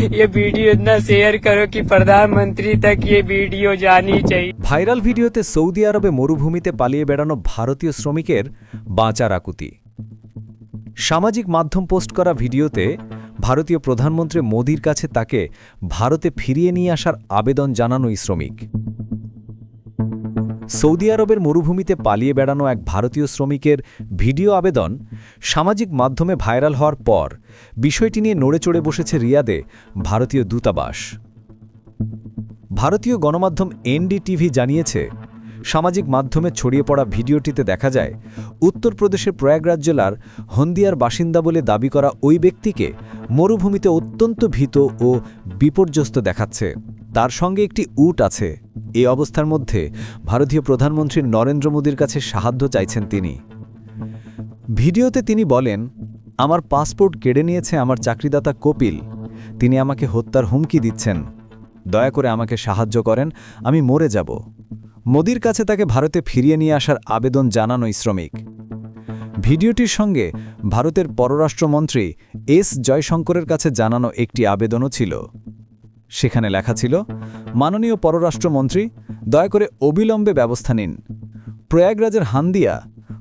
ये वीडियो इतना शेयर करो कि प्रधानमंत्री तक ये वीडियो जानी चाहिए ভাইরাল ভিডিওতে সৌদি আরবে মরুভূমিতে পালিয়ে বেড়ানো ভারতীয় শ্রমিকের বাঁচার আকুতি সামাজিক মাধ্যম পোস্ট করা ভিডিওতে ভারতীয় প্রধানমন্ত্রী মোদির কাছে তাকে ভারতে ফিরিয়ে নিয়ে আসার আবেদন জানানো এই শ্রমিক সৌদি আরবের মরুভূমিতে পালিয়ে বেড়ানো এক ভারতীয় শ্রমিকের ভিডিও আবেদন সামাজিক মাধ্যমে ভাইরাল হওয়ার পর বিষয়টি নিয়ে নড়ে চড়ে বসেছে রিয়াদে ভারতীয় দূতাবাস। ভারতীয় গণমাধ্যম এনডিটিভি জানিয়েছে, সামাজিক মাধ্যমে ছড়িয়ে পড়া ভিডিওটিতে দেখা যায়, উত্তরপ্রদেশের প্রয়াগরাজ জেলার হন্দিয়ার বাসিন্দা বলে দাবি করা ওই ব্যক্তিকে মরুভূমিতে অত্যন্ত ভীত ও বিপর্যস্ত দেখাচ্ছে। তার সঙ্গে একটি উট আছে। এই অবস্থার মধ্যে ভারতীয় প্রধানমন্ত্রী নরেন্দ্র মোদীর কাছে সাহায্য চাইছেন তিনি। ভিডিওতে তিনি বলেন, আমার পাসপোর্ট কেড়ে নিয়েছে আমার চাকরিদাতা কপিল। তিনি আমাকে হত্যার হুমকি দিচ্ছেন। দয়া করে আমাকে সাহায্য করেন, আমি মরে যাব। মোদির কাছে তাকে ভারতে ফিরিয়ে নিয়ে আসার আবেদন জানানো শ্রমিক। ভিডিওটির সঙ্গে ভারতের পররাষ্ট্রমন্ত্রী এস জয়শঙ্করের কাছে জানানো একটি আবেদনও ছিল। সেখানে লেখা ছিল, মাননীয় পররাষ্ট্রমন্ত্রী, দয়া করে অবিলম্বে ব্যবস্থা নিন। প্রয়াগরাজের হান্দিয়া,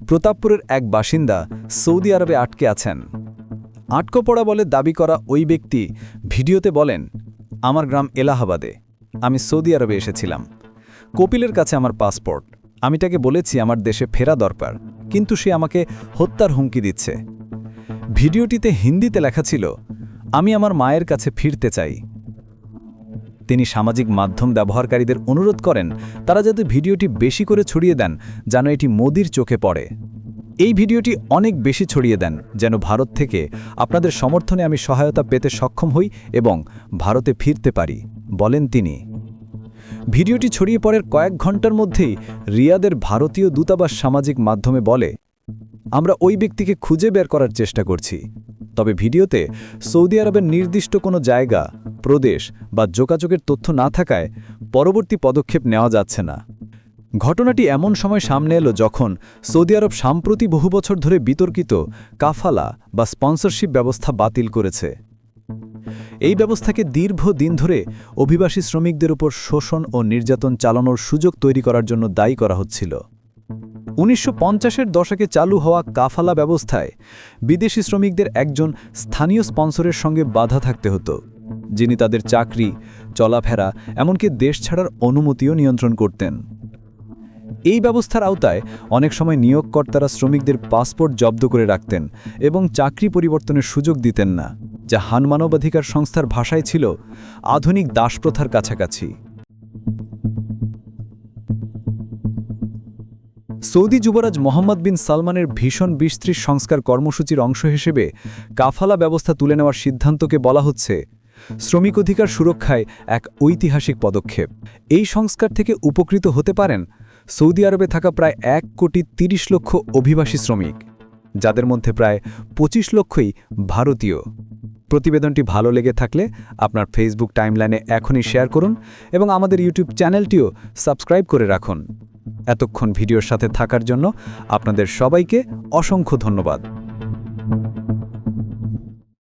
প্রতাপপুরের এক বাসিন্দা সৌদি আরবে আটকে আছেন। আটকো পড়া বলে দাবি করা ওই ব্যক্তি ভিডিওতে বলেন, আমার গ্রাম এলাহাবাদে, আমি সৌদি আরবে এসেছিলাম। কপিলের কাছে আমার পাসপোর্ট। আমি তাকে বলেছি আমার দেশে ফেরা দরকার, কিন্তু সে আমাকে হত্যার হুমকি দিচ্ছে। ভিডিওটিতে হিন্দিতে লেখা ছিল, আমি আমার মায়ের কাছে ফিরতে চাই। তিনি সামাজিক মাধ্যম ব্যবহারকারীদের অনুরোধ করেন, তারা যাতে ভিডিওটি বেশি করে ছড়িয়ে দেন, যেন এটি মোদির চোখে পড়ে। এই ভিডিওটি অনেক বেশি ছড়িয়ে দেন, যেন ভারত থেকে আপনাদের সমর্থনে আমি সহায়তা পেতে সক্ষম হই এবং ভারতে ফিরতে পারি, বলেন তিনি। ভিডিওটি ছড়িয়ে পড়ার কয়েক ঘণ্টার মধ্যেই রিয়াদের ভারতীয় দূতাবাস সামাজিক মাধ্যমে বলে, আমরা ওই ব্যক্তিকে খুঁজে বের করার চেষ্টা করছি। তবে ভিডিওতে সৌদি আরবের নির্দিষ্ট কোনো জায়গা প্রদেশ বা যোগাযোগের তথ্য না থাকায় পরবর্তী পদক্ষেপ নেওয়া যাচ্ছে না। ঘটনাটি এমন সময় সামনে এলো যখন সৌদি আরব সাম্প্রতি বহু বছর ধরে বিতর্কিত কাফালা বা স্পন্সরশিপ ব্যবস্থা বাতিল করেছে। এই ব্যবস্থাকে দীর্ঘ দিন ধরে অভিবাসী শ্রমিকদের উপর শোষণ ও নির্যাতন চালানোর সুযোগ তৈরি করার জন্য দায়ী করা হচ্ছিল। উনিশশো পঞ্চাশের দশকে চালু হওয়া কাফালা ব্যবস্থায় বিদেশি শ্রমিকদের একজন স্থানীয় স্পন্সরের সঙ্গে বাধা থাকতে হতো। যিনি তাদের চাকরি, চলাফেরা, এমনকি দেশ ছাড়ার অনুমতিও নিয়ন্ত্রণ করতেন। এই ব্যবস্থার আওতায় অনেক সময় নিয়োগকর্তারা শ্রমিকদের পাসপোর্ট জব্দ করে রাখতেন এবং চাকরি পরিবর্তনের সুযোগ দিতেন না, যা হান মানবাধিকার সংস্থার ভাষায় ছিল আধুনিক দাসপ্রথার কাছাকাছি। সৌদি যুবরাজ মোহাম্মদ বিন সালমানের ভীষণ বিস্তৃত সংস্কার কর্মসূচির অংশ হিসেবে কাফালা ব্যবস্থা তুলে নেওয়ার সিদ্ধান্তকে বলা হচ্ছে শ্রমিক অধিকার সুরক্ষায় এক ঐতিহাসিক পদক্ষেপ। এই সংস্কার থেকে উপকৃত হতে পারেন সৌদি আরবে থাকা প্রায় এক কোটি ৩০ লক্ষ অভিবাসী শ্রমিক, যাদের মধ্যে প্রায় ২৫ লক্ষই ভারতীয়। প্রতিবেদনটি ভালো লেগে থাকলে আপনার ফেসবুক টাইমলাইনে এখনই শেয়ার করুন এবং আমাদের ইউটিউব চ্যানেলটিও সাবস্ক্রাইব করে রাখুন। এতক্ষণ ভিডিওর সাথে থাকার জন্য আপনাদের সবাইকে অসংখ্য ধন্যবাদ।